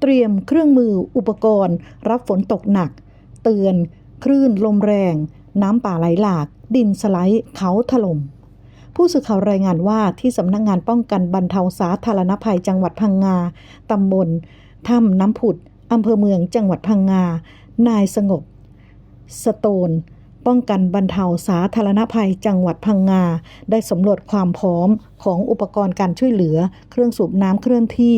เตรียมเครื่องมืออุปกรณ์ รับฝนตกหนัก เตือน คลื่นลมแรง น้ำป่าไหลหลาก ดินสไลด์เขาถล่มผู้สื่อข่าวรายงานว่าที่สำนักงงานป้องกันบรรเทาสาธารณภัยจังหวัดพังงาตำบลถ้ำน้ำผุดอำเภอเมืองจังหวัดพังงา นายสงบ สโตน ป้องกันบรรเทาสาธารณภัยจังหวัดพังงา ได้สำรวจความพร้อมของอุปกรณ์การช่วยเหลือ เครื่องสูบน้ำเคลื่อนที่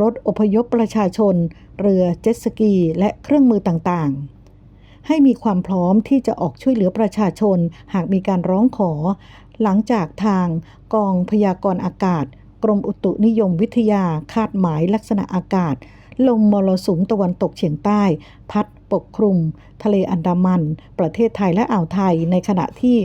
รถอพยพประชาชน เรือเจ็ตสกี และเครื่องมือต่างๆให้มีความพร้อมที่จะออกช่วยเหลือประชาชน หากมีการร้องขอ หลังจากทางกองพยากรณ์อากาศ กรมอุตุนิยมวิทยาคาดหมายลักษณะอากาศ ลมมรสุมตะวันตกเฉียงใต้ พัดปกคลุม ทะเลอันดามัน ประเทศไทยและอ่าวไทยในขณะที่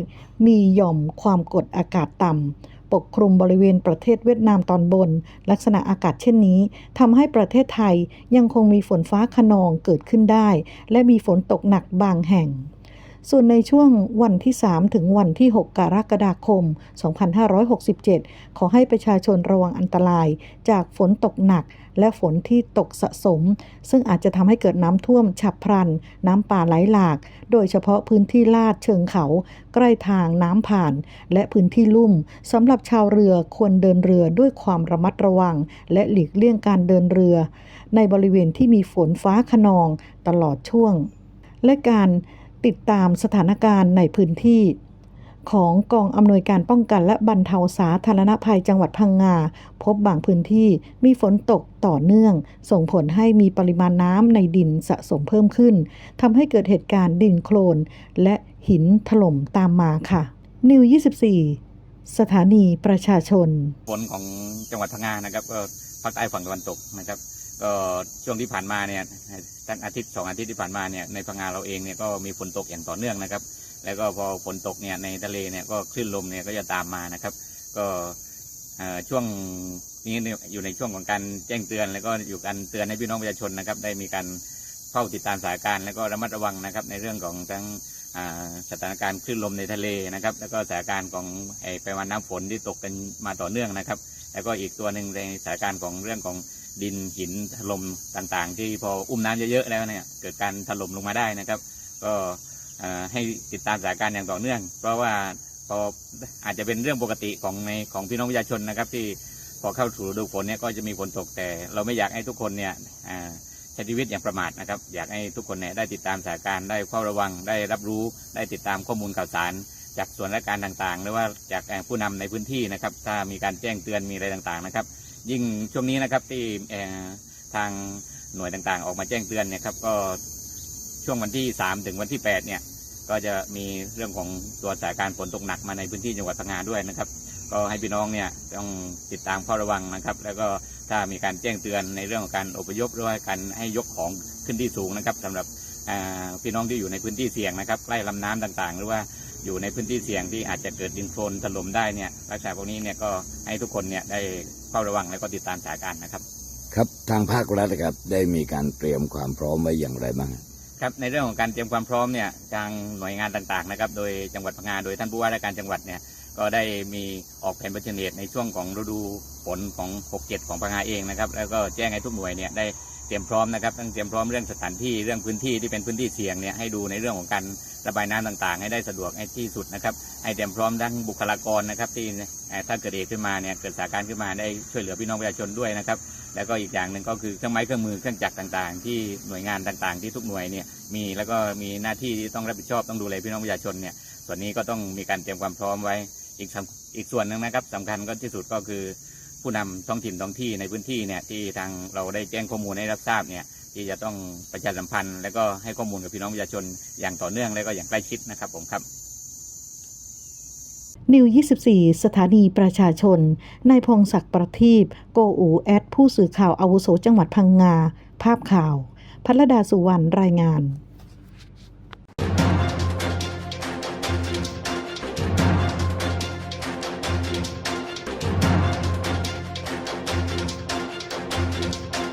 มีหย่อมความกดอากาศต่ำปกคลุมบริเวณประเทศเวียดนามตอนบน ลักษณะอากาศเช่นนี้ทำให้ประเทศไทยยังคงมีฝนฟ้าขนองเกิดขึ้นได้ และมีฝนตกหนักบางแห่ง ส่วนในช่วงวันที่ 3 ถึงวันที่ 6 กรกฎาคม 2567 ขอให้ประชาชนระวังอันตราย จากฝนตกหนัก และฝนที่ตกสะสม ซึ่งอาจจะทำให้เกิดน้ำท่วมฉับพลัน น้ำป่าไหลหลาก โดยเฉพาะพื้นที่ลาดเชิงเขา ใกล้ทางน้ำผ่าน และพื้นที่ลุ่มสำหรับชาวเรือควรเดินเรือด้วยความระมัดระวัง และหลีกเลี่ยงการเดินเรือ ในบริเวณที่มีฝนฟ้าขนองตลอดช่วง และการ ติดตามสถานการณ์ในพื้นที่ ของกองอำนวยการป้องกันและบรรเทาสาธารณภัยจังหวัดพังงา พบบางพื้นที่มีฝนตกต่อเนื่อง ส่งผลให้มีปริมาณน้ำในดินสะสมเพิ่มขึ้นทำให้เกิดเหตุการณ์ดินโคลน และหินถล่มตามมาค่ะ นิว 24 สถานีประชาชน ฝนของจังหวัดพังงานะครับก็ภาคใต้ฝั่งตะวันตกนะครับ ก็ช่วงที่ผ่านมาเนี่ยตั้งอาทิตย์สองอาทิตย์ที่ผ่านมาเนี่ยในพังงาเราเองเนี่ยก็มีฝนตกอย่างต่อเนื่องนะครับ แล้วก็พอฝนตกเนี่ยในทะเลเนี่ยก็คลื่นลมเนี่ยก็จะตามมานะครับ ก็ช่วงนี้อยู่ในช่วงของการแจ้งเตือน แล้วก็อยู่การเตือนให้พี่น้องประชาชนนะครับ ได้มีการเฝ้าติดตามสถานการณ์แล้วก็ระมัดระวังนะครับ ในเรื่องของทั้งสถานการณ์คลื่นลมในทะเลนะครับ แล้วก็สถานการณ์ของไอปริมาณน้ำฝนที่ตกกันมาต่อเนื่องนะครับ แล้วก็อีกตัวหนึ่งในสถานการณ์ของเรื่องของ ดินหินถล่มต่างๆ ที่พออุ้มน้ำเยอะๆแล้วเนี่ยเกิดการถล่มลงมาได้นะครับ ก็ให้ติดตามสถานการณ์อย่างต่อเนื่อง เพราะว่าพออาจจะเป็นเรื่องปกติของในของพี่น้องประชาชนนะครับ ที่พอเข้าสู่ฤดูฝนเนี่ยก็จะมีฝนตกแต่ เราไม่อยากให้ทุกคนเนี่ยใช้ชีวิตอย่างประมาทนะครับ อยากให้ทุกคนเนี่ยได้ติดตามสถานการณ์ได้เฝ้าระวังได้รับรู้ ได้ติดตามข้อมูลข่าวสาร จากส่วนราชการต่างๆ หรือว่าจากผู้นำในพื้นที่นะครับ ถ้ามีการแจ้งเตือนมีอะไรต่างๆนะครับ ยิ่งช่วงนี้นะครับที่ทางหน่วยต่างๆ ออกมาแจ้งเตือนเนี่ยครับก็ช่วงวันที่ 3 ถึงวันที่ 8 เนี่ย ก็จะมีเรื่องของตัวสถานการณ์ฝนตกหนักมาในพื้นที่จังหวัดพังงาด้วยนะครับ ก็ให้พี่น้องเนี่ยต้องติดตามเฝ้าระวังนะครับ แล้วก็ถ้ามีการแจ้งเตือนในเรื่องของการอพยพหรือว่าการให้ยกของขึ้นที่สูงนะครับสำหรับพี่น้องที่อยู่ในพื้นที่เสี่ยงนะครับใกล้ลำน้ำต่างๆ หรือว่าอยู่ในพื้นที่เสี่ยงที่อาจจะเกิดดินโคลนถล่มได้เนี่ยลักษณะพวกนี้เนี่ยก็ให้ทุกคนเนี่ยได้ ฝ้าระวังแล้วก็ติดตามสถานการณ์นะครับ ครับทางภาครัฐนะครับได้มีการเตรียมความพร้อมไว้อย่างไรบ้างครับในเรื่องของการเตรียมความพร้อมเนี่ยทางหน่วยงานต่างๆนะครับ โดยจังหวัดพังงาโดยท่านผู้ว่าราชการจังหวัดเนี่ยก็ได้มีออกแผนเผชิญเหตุในช่วงของฤดูฝนของ 67 ของพังงาเองนะครับ แล้วก็แจ้งให้ทุกหน่วยเนี่ยได้ เตรียมพร้อมนะครับทั้งเตรียมพร้อมเรื่องสถานที่เรื่องพื้นที่ที่เป็นพื้นที่เสี่ยงเนี่ยให้ดูในเรื่องของการระบายน้ำต่างๆ ให้ได้สะดวกให้ที่สุดนะครับให้เตรียมพร้อมทั้งบุคลากรนะครับที่เอ่อถ้าเกิดเหตุขึ้นมาเนี่ยเกิดสถานการณ์ขึ้นมาได้ช่วยเหลือพี่น้องประชาชนด้วยนะครับแล้วก็อีกอย่างหนึ่งก็คือเครื่องไม้เครื่องมือเครื่องจักรต่างๆ ที่หน่วยงานต่างๆ ที่ทุกหน่วยเนี่ยมีแล้วก็มีหน้าที่ที่ต้องรับผิดชอบต้องดูแลพี่น้องประชาชนเนี่ยส่วนนี้ก็ต้องมีการเตรียมความพร้อมไว้อีกสำอีกส่วนหนึ่งนะครับสำคัญก็ที่สุดก็คือ ผู้นำท้องถิ่นท้องที่ในพื้นที่เนี่ยที่ทางเราได้แจ้งข้อมูลให้รับทราบเนี่ยที่จะต้องประชาสัมพันธ์ แล้วก็ให้ข้อมูลกับพี่น้องประชาชนอย่างต่อเนื่องแล้วก็อย่างใกล้ชิดนะครับผมครับนิว 24 สถานีประชาชน นายพงศักดิ์ประทีปโกอูแอด ผู้สื่อข่าวอาวุโสจังหวัดพังงา ภาพข่าว พัทรดาสุวรรณรายงาน